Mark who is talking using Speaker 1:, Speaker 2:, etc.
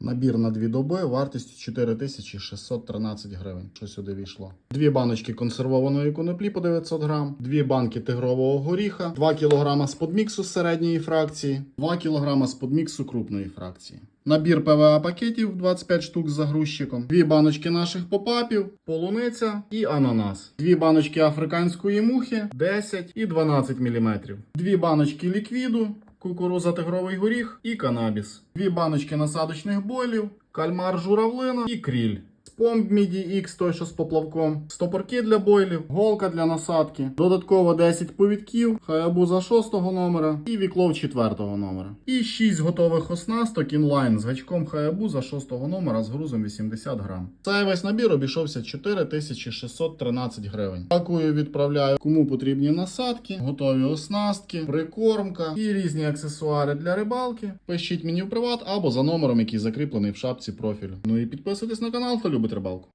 Speaker 1: Набір на дві доби вартістю 4613 гривень. Що сюди війшло? Дві баночки консервованої коноплі по 900 грам, дві банки тигрового горіха, 2 кг з подміксу з середньої фракції, 2 кг з подміксу крупної фракції. Набір ПВА пакетів 25 штук з загрузчиком, дві баночки наших попапів, полуниця і ананас, дві баночки африканської мухи 10 і 12 мм, дві баночки ліквіду, кукуруза тигровий горіх і канабіс, дві баночки насадочних бойлів, кальмар журавлина і кріль. Спомб Міді X, той що з поплавком, стопорки для бойлів, голка для насадки, додатково 10 повідків, хаябуза 6 номера і віклов 4 номера. І 6 готових оснасток інлайн з гачком хаябуза 6 номера з грузом 80 грам. Цей весь набір обійшовся 4613 гривень. Дякую, відправляю кому потрібні насадки, готові оснастки, прикормка і різні аксесуари для рибалки. Пишіть мені в приват або за номером, який закріплений в шапці профілю. Ну і підписуйтесь на канал, хто любить рибалку.